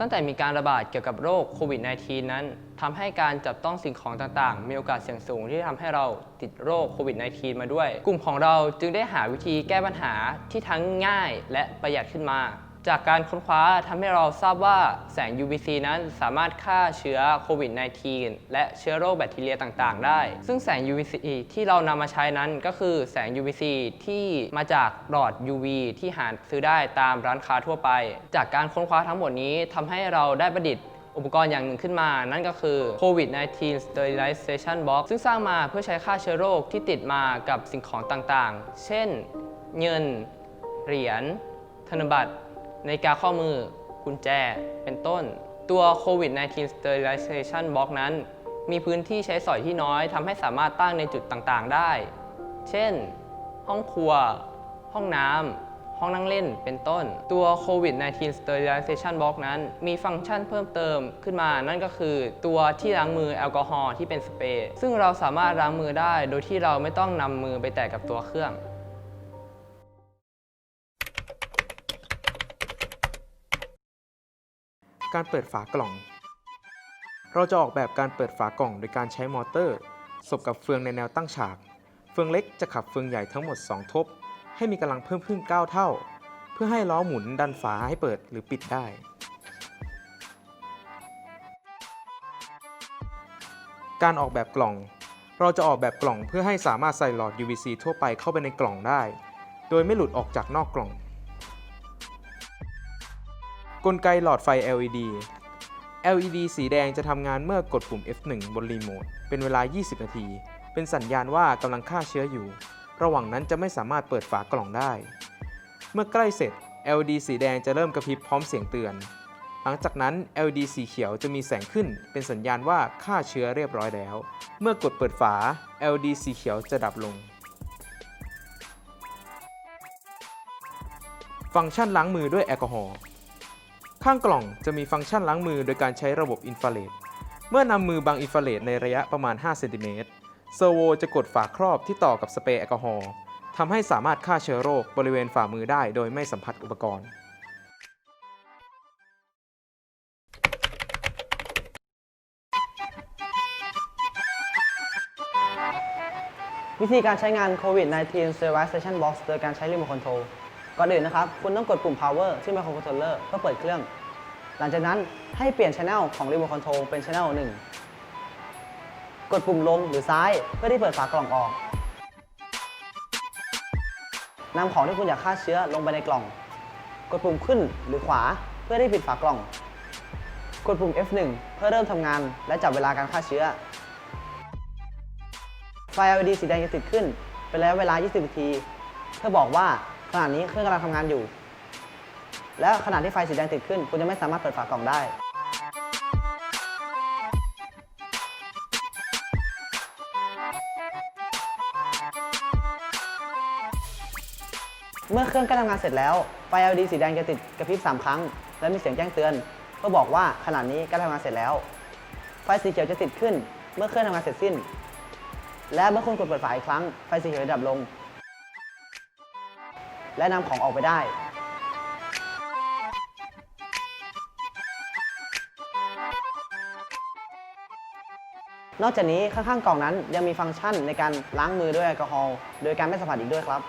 ตั้งแต่มีการระบาดเกี่ยวกับโรคโควิด -19 นั้นทำให้การจับต้องสิ่งของต่างๆ มีโอกาสเสี่ยงสูงที่ทำให้เราติดโรคโควิด -19 มาด้วย กลุ่มของเราจึงได้หาวิธีแก้ปัญหาที่ทั้งง่ายและประหยัดขึ้นมา จากการค้นคว้าทำให้เราทราบว่าแสง UVC นั้นสามารถฆ่าเชื้อโควิด -19 และเชื้อโรคแบคทีเรียต่างๆ ได้ ซึ่งแสง UVC ที่เรานำมาใช้นั้นก็คือแสง UVC ที่มาจากหลอด UV ที่หาซื้อได้ตามร้านค้าทั่วไป จากการค้นคว้าทั้งหมดนี้ทำให้เราได้ประดิษฐ์อุปกรณ์อย่างหนึ่งขึ้นมา นั่นก็คือ COVID-19 Sterilization Box ซึ่งสร้างมาเพื่อใช้ฆ่าเชื้อโรคที่ติดมากับสิ่งของต่างๆ เช่น เงิน เหรียญ ธนบัตร นาฬิกาข้อมือ กุญแจ เป็นต้น ตัว COVID-19 Sterilization Box นั้น มีพื้นที่ใช้สอยที่น้อยทำให้สามารถตั้งในจุดต่างๆ ได้ เช่น ห้องครัว ห้องน้ำ ห้องนั่งเล่น เป็นต้น ตัว COVID-19 Sterilization Box นั้น มีฟังก์ชันเพิ่มเติมขึ้นมา นั่นก็คือ ตัวที่ล้างมือแอลกอฮอล์ที่เป็นสเปรย์ ซึ่งเราสามารถล้างมือได้ โดยที่เราไม่ต้องนำมือไปแตะกับตัวเครื่อง การเปิดฝากล่อง เราจะออกแบบการเปิดฝากล่องโดยการใช้มอเตอร์ สบกับเฟืองในแนวตั้งฉาก เฟืองเล็กจะขับเฟืองใหญ่ทั้งหมด 2 ทบ ให้มีกำลังเพิ่มขึ้น 9 เท่า เพื่อให้ล้อหมุนดันฝาให้เปิดหรือปิดได้ การออกแบบกล่อง เราจะออกแบบกล่องเพื่อให้สามารถใส่หลอด UVC ทั่วไปเข้าไปในกล่องได้ โดยไม่หลุดออกจากนอกกล่อง กลไกหลอดไฟ LED LED สีแดงจะทำงานเมื่อกดปุ่ม F1 บนรีโมท เป็นเวลา 20 นาที เป็นสัญญาณว่ากำลังฆ่าเชื้ออยู่ ระหว่างนั้นจะไม่สามารถเปิดฝากล่องได้ เมื่อใกล้เสร็จ LED สีแดงจะเริ่มกระพริบพร้อมเสียงเตือน หลังจากนั้น LED สีเขียวจะมีแสงขึ้น เป็นสัญญาณว่าฆ่าเชื้อเรียบร้อยแล้ว เมื่อกดเปิดฝา LED สีเขียวจะดับลง ฟังก์ชันล้างมือด้วยแอลกอฮอล์ ข้างกล่องจะมีฟังก์ชันล้างมือโดยการใช้ระบบอินฟราเรดเมื่อนำมือบังอินฟราเรดในระยะประมาณ 5 เซนติเมตรเซอร์โวจะกดฝาครอบที่ต่อกับสเปรย์แอลกอฮอล์ทำให้สามารถฆ่าเชื้อโรคบริเวณฝ่ามือได้โดยไม่สัมผัสอุปกรณ์วิธีการใช้งาน COVID-19 Sterilization Box โดยการใช้รีโมทคอนโทรล ก่อนอื่นนะครับ คุณต้องกดปุ่ม power ที่ microcontroller เพื่อเปิดเครื่อง หลังจากนั้นให้เปลี่ยน channel ของรีโมทคอนโทรลเป็น channel 1 กดปุ่มลงหรือซ้ายเพื่อที่เปิดฝากล่องออกนำของที่คุณอยากฆ่าเชื้อลงไปในกล่อง กดปุ่มขึ้นหรือขวาเพื่อที่ปิดฝากล่อง กดปุ่ม F1 เพื่อเริ่มทำงาน และจับเวลาการฆ่าเชื้อ ไฟ LED สีแดงจะติดขึ้น เป็นระยะเวลา 20 นาที เพื่อบอกว่า ขณะนี้เครื่องกำลังทำงานอยู่ และขณะที่ไฟสีแดงติดขึ้น คุณจะไม่สามารถเปิดฝากล่องได้ เมื่อเครื่องใกล้ทำงานเสร็จแล้ว ไฟ LED สีแดงจะติดกระพริบ 3 ครั้ง และมีเสียงแจ้งเตือนเพื่อบอกว่าขณะนี้ใกล้ทำงานเสร็จแล้ว ไฟสีเขียวจะติดขึ้น เมื่อเครื่องทำงานเสร็จสิ้น และเมื่อคุณกดเปิดฝาอีกครั้งไฟสีเขียวจะดับลง และนำของออกไปได้ นอกจากนี้ข้างๆกล่องนั้นยังมีฟังก์ชันในการล้างมือด้วยแอลกอฮอล์โดยการไม่สัมผัสอีกด้วยครับ